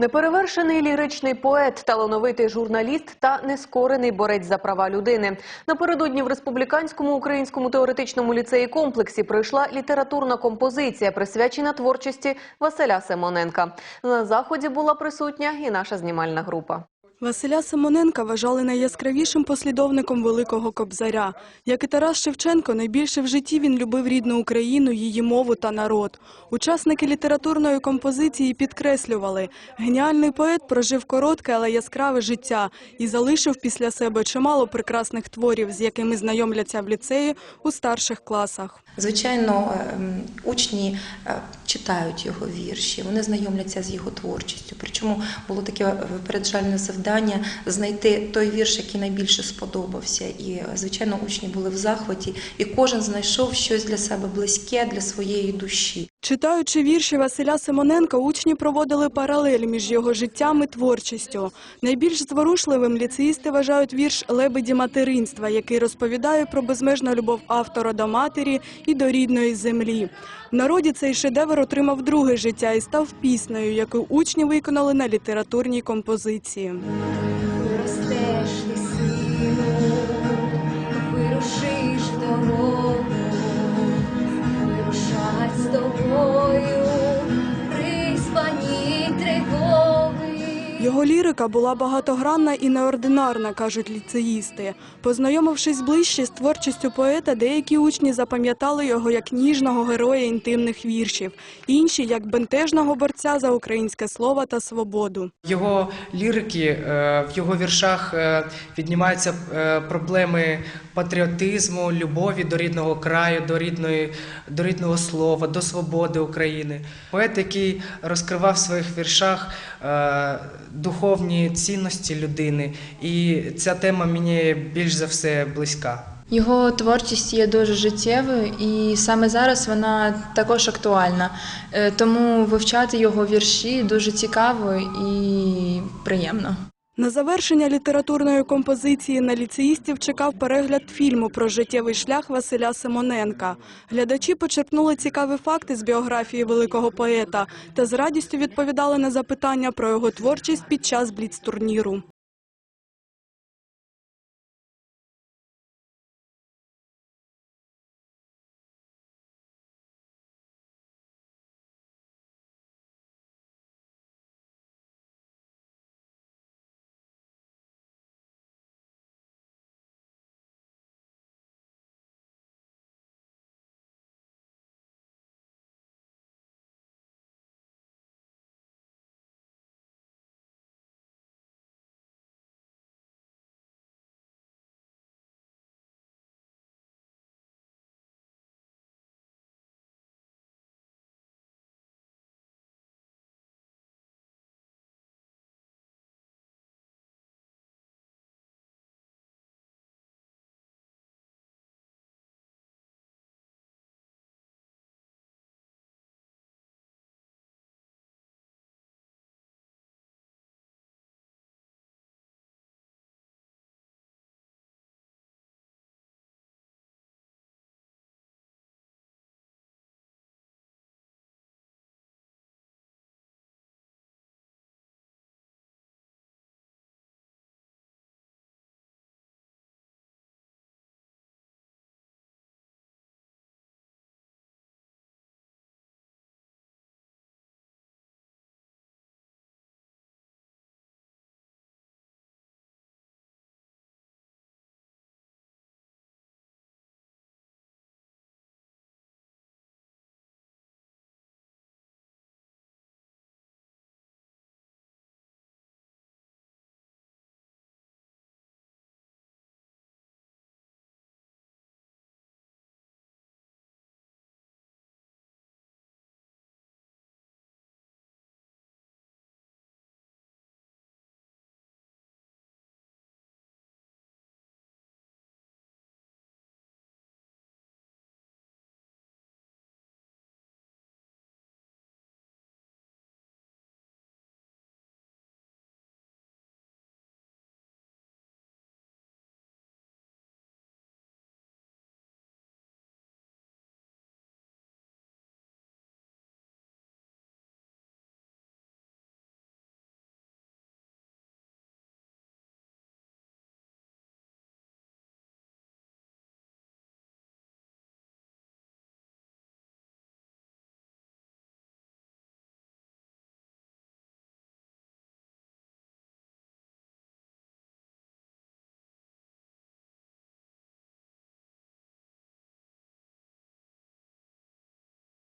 Неперевершений ліричний поет, талановитий журналіст та нескорений борець за права людини. Напередодні в республіканському українському теоретичному ліцеї комплексі пройшла літературна композиція, присвячена творчості Василя Семоненка. На заході була присутня і наша знімальна група. Василя Симоненка вважали найяскравішим послідовником великого кобзаря. Як і Тарас Шевченко, найбільше в житті він любив рідну Україну, її мову та народ. Учасники літературної композиції підкреслювали, геніальний поет прожив коротке, але яскраве життя і залишив після себе чимало прекрасних творів, з якими знайомляться в ліцеї у старших класах. Звичайно, ем, учні е, читають його вірші, вони знайомляться з його творчістю. Причому було таке випереджальне завдання знайти той вірш, який найбільше сподобався. І, звичайно, учні були в захваті, і кожен знайшов щось для себе близьке для своєї душі. Читаючи вірші Василя Симоненка, учні проводили паралель між його життям і творчістю. Найбільш зворушливим ліцеїсти вважають вірш «Лебеді материнства», який розповідає про безмежну любов автора до матері і до рідної землі. В народі цей шедевр отримав друге життя і став піснею, яку учні виконали на літературній композиції. Ростеш ти сину, вирушиш дорогу, з тобою, Його лірика була багатогранна і неординарна, кажуть ліцеїсти. Познайомившись ближче з творчістю поета, деякі учні запам'ятали його як ніжного героя інтимних віршів, інші як бентежного борця за українське слово та свободу. Його лірики, е, в його віршах е, піднімаються е, проблеми патріотизму, любові до рідного краю, до рідної, до рідного слова, до свободи України. Поет, який розкривав в своїх віршах е, духовні цінності людини, і ця тема мені більш за все близька. Його творчість є дуже життєвою, і саме зараз вона також актуальна. Е, Тому вивчати його вірші дуже цікаво і приємно. На завершення літературної композиції на ліцеїстів чекав перегляд фільму про життєвий шлях Василя Симоненка. Глядачі почерпнули цікаві факти з біографії великого поета та з радістю відповідали на запитання про його творчість під час бліц-турніру.